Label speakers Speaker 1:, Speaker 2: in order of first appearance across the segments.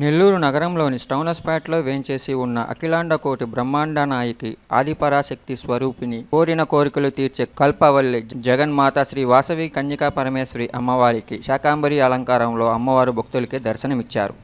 Speaker 1: నెల్లూరు నగరంలోని స్టౌనస్పేటలో వేంచేసి ఉన్న అఖిలాండ కోటి బ్రహ్మాండ నాయకి ఆదిపరాశక్తి స్వరూపిణి కోరిన కోరికలు తీర్చే కల్పవల్లి జగన్మాత శ్రీ వాసవి కన్యకా పరమేశ్వరి అమ్మవారికి శాకాంబరి అలంకారంలో అమ్మవారు భక్తులకి దర్శనమిచ్చారు.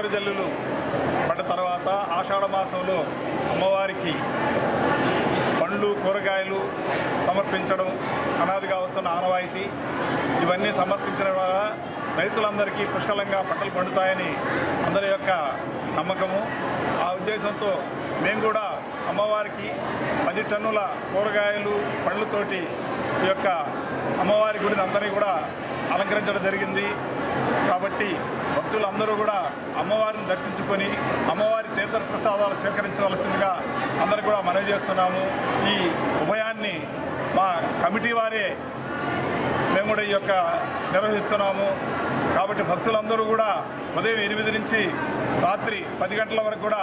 Speaker 2: తొలకరి జల్లులు పడ్డ తర్వాత ఆషాఢ మాసంలో అమ్మవారికి పండ్లు కూరగాయలు సమర్పించడం అనాదిగా వస్తున్న ఆనవాయితీ ఇవన్నీ సమర్పించడం వల్ల రైతులందరికీ పుష్కలంగా పంటలు పండుతాయని అందరి యొక్క నమ్మకము. ఆ ఉద్దేశంతో మేము కూడా అమ్మవారికి పది టన్నుల కూరగాయలు పండ్లతోటి ఈ యొక్క అమ్మవారి గుడిని అందరినీ కూడా అలంకరించడం జరిగింది. కాబట్టి భక్తులందరూ కూడా అమ్మవారిని దర్శించుకొని అమ్మవారి తీర్థ ప్రసాదాలు స్వీకరించవలసిందిగా అందరూ కూడా మనవి చేస్తున్నాము. ఈ ఉభయాన్ని మా కమిటీ వారే కూడా ఈ యొక్క నిర్వహిస్తున్నాము. కాబట్టి భక్తులందరూ కూడా ఉదయం ఎనిమిది నుంచి రాత్రి పది గంటల వరకు కూడా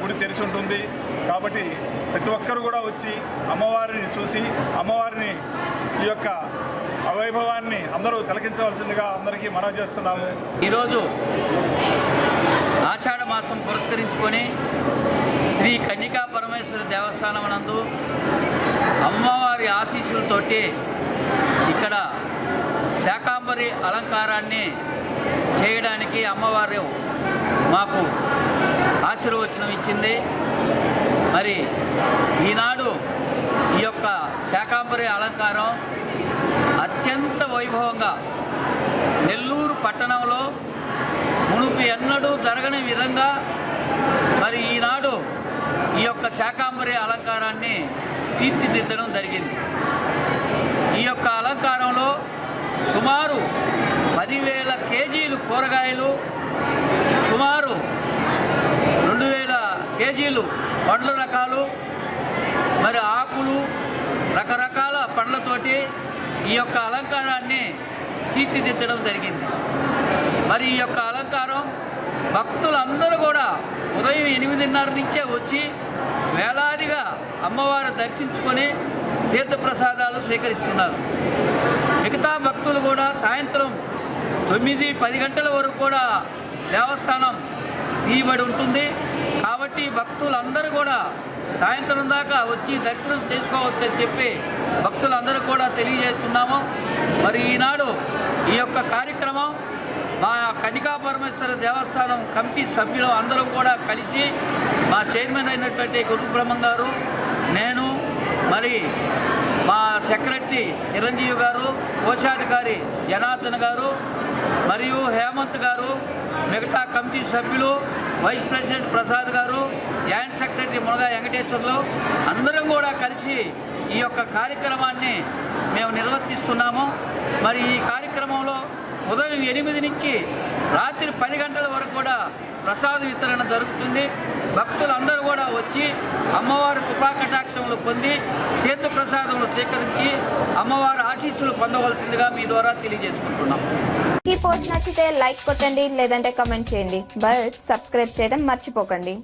Speaker 2: గుడి తెరిచి ఉంటుంది. కాబట్టి ప్రతి ఒక్కరు కూడా వచ్చి అమ్మవారిని చూసి అమ్మవారిని ఈ యొక్క అవైభవాన్ని అందరూ తిలకించవలసిందిగా అందరికీ మనవి చేస్తున్నాము.
Speaker 3: ఈరోజు ఆషాఢ మాసం పురస్కరించుకొని శ్రీ కన్నికా పరమేశ్వరి దేవస్థానం నందు అమ్మవారి ఆశీస్సులతోటి ఇక్కడ శాకాంబరి అలంకారాన్ని చేయడానికి అమ్మవారు మాకు ఆశీర్వచనం ఇచ్చింది. మరి ఈనాడు ఈ యొక్క శాకాంబరి అలంకారం అత్యంత వైభవంగా నెల్లూరు పట్టణంలో మునుపు ఎన్నడూ జరగని విధంగా మరి ఈనాడు ఈ యొక్క శాకాంబరి అలంకారాన్ని తీర్చిదిద్దడం జరిగింది. ఈ యొక్క అలంకారంలో సుమారు పదివేల కేజీలు కూరగాయలు సుమారు రెండు వేల కేజీలు పండ్ల రకాలు మరి ఆకులు రకరకాల పండ్లతోటి ఈ యొక్క అలంకారాన్ని తీర్చిదిద్దడం జరిగింది. మరి ఈ యొక్క అలంకారం భక్తులందరూ కూడా ఉదయం ఎనిమిదిన్నర నుంచే వచ్చి వేలాదిగా అమ్మవారు దర్శించుకొని తీర్థప్రసాదాలు స్వీకరిస్తున్నారు. భక్తులు కూడా సాయంత్రం తొమ్మిది పది గంటల వరకు కూడా దేవస్థానం తీయబడి ఉంటుంది. కాబట్టి భక్తులందరూ కూడా సాయంత్రం దాకా వచ్చి దర్శనం చేసుకోవచ్చు అని చెప్పి భక్తులందరూ కూడా తెలియజేస్తున్నాము. మరి ఈనాడు ఈ యొక్క కార్యక్రమం మా కనికా పరమేశ్వర దేవస్థానం కమిటీ సభ్యులు అందరూ కూడా కలిసి మా చైర్మన్ అయినటువంటి గురుబ్రహ్మ గారు నేను మరి మా సెక్రటరీ చిరంజీవి గారు కోశాధికారి జనార్దన్ గారు మరియు హేమంత్ గారు మిగతా కమిటీ సభ్యులు వైస్ ప్రెసిడెంట్ ప్రసాద్ గారు జాయింట్ సెక్రటరీ మునగా వెంకటేశ్వర్లు అందరం కూడా కలిసి ఈ యొక్క కార్యక్రమాన్ని మేము నిర్వర్తిస్తున్నాము. మరి ఈ కార్యక్రమంలో ఉదయం ఎనిమిది నుంచి రాత్రి పది గంటల వరకు కూడా ప్రసాద వితరణ జరుగుతుంది. భక్తులందరూ కూడా వచ్చి అమ్మవారి కృపాకటాక్షములు పొంది తీర్థ ప్రసాదములు స్వీకరించి అమ్మవారి ఆశీస్సులు పొందవలసిందిగా మీ ద్వారా తెలియజేసుకుంటున్నాం.
Speaker 4: ఈ పోస్ట్ నచ్చితే లైక్ కొట్టండి లేదంటే కమెంట్ చేయండి. బట్ సబ్స్క్రైబ్ చేయడం మర్చిపోకండి.